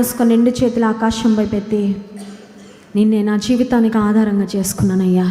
మూసుకొని నిండు చేతులు ఆకాశం వైపు ఎత్తి నిన్నే నా జీవితానికి ఆధారంగా చేసుకున్నానయ్యా.